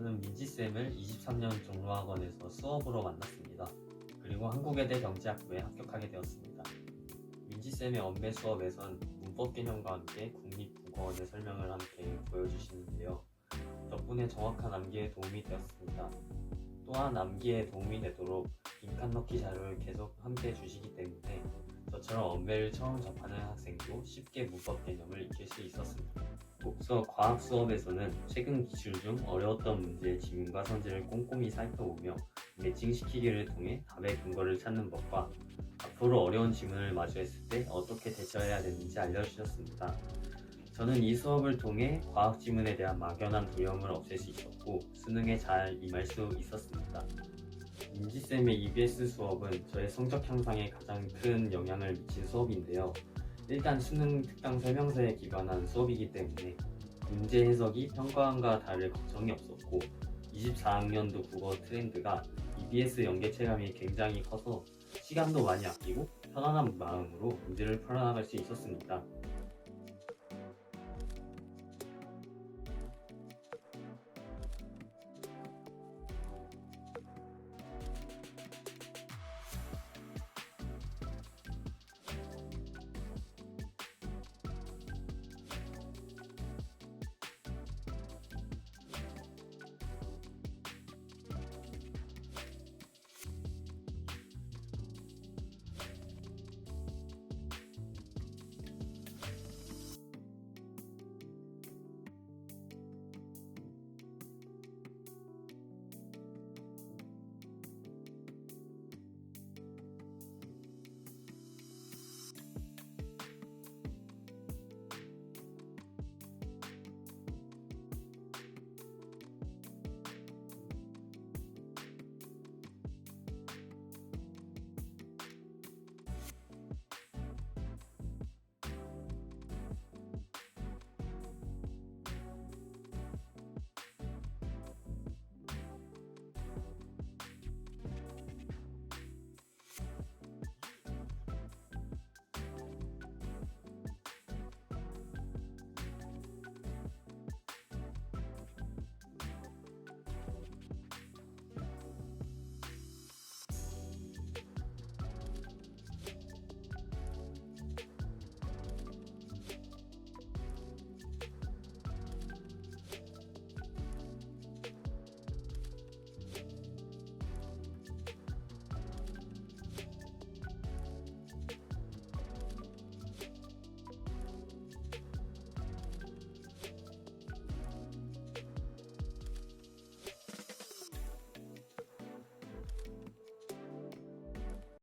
저는 민지쌤을 23년 종로학원에서 수업으로 만났습니다. 그리고 한국외대 경제학부에 합격하게 되었습니다. 민지쌤의 언매 수업에선 문법 개념과 함께 국립국어원의 설명을 함께 보여주시는데요. 덕분에 정확한 암기에 도움이 되었습니다. 또한 암기에 도움이 되도록 빈칸 넣기 자료를 계속 함께 해주시기 때문에 저처럼 언매를 처음 접하는 학생도 쉽게 문법 개념을 익힐 수 있었습니다. 독서 과학 수업에서는 최근 기출 중 어려웠던 문제의 지문과 선지를 꼼꼼히 살펴보며 매칭시키기를 통해 답의 근거를 찾는 법과 앞으로 어려운 지문을 마주했을 때 어떻게 대처해야 되는지 알려주셨습니다. 저는 이 수업을 통해 과학 지문에 대한 막연한 두려움을 없앨 수 있었고 수능에 잘 임할 수 있었습니다. 민지쌤의 EBS 수업은 저의 성적 향상에 가장 큰 영향을 미친 수업인데요. 일단 수능 특강 설명서에 기반한 수업이기 때문에 문제 해석이 평가원과 다를 걱정이 없었고 24학년도 국어 트렌드가 EBS 연계 체감이 굉장히 커서 시간도 많이 아끼고 편안한 마음으로 문제를 풀어나갈 수 있었습니다.